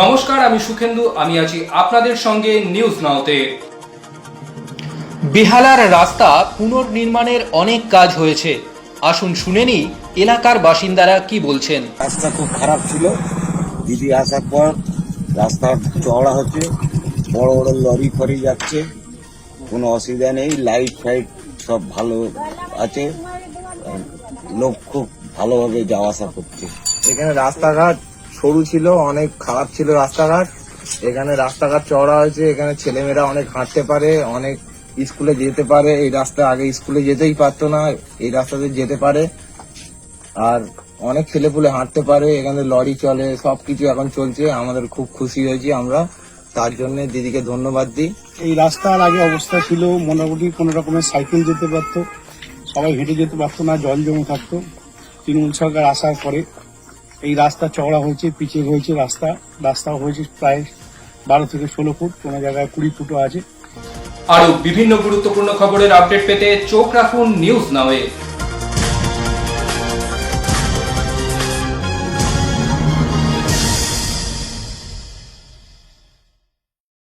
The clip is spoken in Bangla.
নমস্কার আমি সুখেন্দু। আমি আছি আপনাদের সঙ্গে নিউজ নাওতে বেহালার রাস্তা পুনর্নির্মাণের অনেক কাজ হয়েছে। আসুন শুনে নিই এলাকার বাসিন্দারা কি বলছেন। রাস্তা খুব খারাপ ছিল। দিদি আসার পর রাস্তা চওড়া হচ্ছে বড় বড় লরি ফরি যাচ্ছে কোনো অসুবিধা নেই লাইট ফাইট সব ভালো আছে। লোক খুব ভালোভাবে যাওয়া আসা করছে। এখানে রাস্তাঘাট সরু ছিল, অনেক খারাপ ছিল রাস্তাঘাট। এখানে রাস্তাঘাট চওড়া হয়েছে, এখানে ছেলেমেয়েরা অনেক হাঁটতে পারে, অনেক স্কুলে যেতে পারে। এই রাস্তা আগে স্কুলে যেতেই পারতো না, এই রাস্তাতে যেতে পারে। আর অনেক ছেলেপুলে হাঁটতে পারে, এখানে লরি চলে, সবকিছু এখন চলছে। আমাদের খুব খুশি হয়েছি আমরা। তার জন্য দিদিকে ধন্যবাদ দিই। এই রাস্তার আগে অবস্থা ছিল, মোটামুটি কোনো রকমের সাইকেল যেতে পারতো, সবাই হেঁটে যেতে পারতো না, জল জমে থাকতো। তৃণমূল সরকার আসার পরে এই রাস্তা চওড়া হয়েছে পিচে হয়েছে রাস্তা। রাস্তা হয়েছে প্রায় বারো থেকে ষোলো ফুট, কোনো জায়গায় কুড়ি ফুটও আছে। আরও বিভিন্ন গুরুত্বপূর্ণ খবরের আপডেট পেতে চোখ রাখুন নিউজ নাওয়ে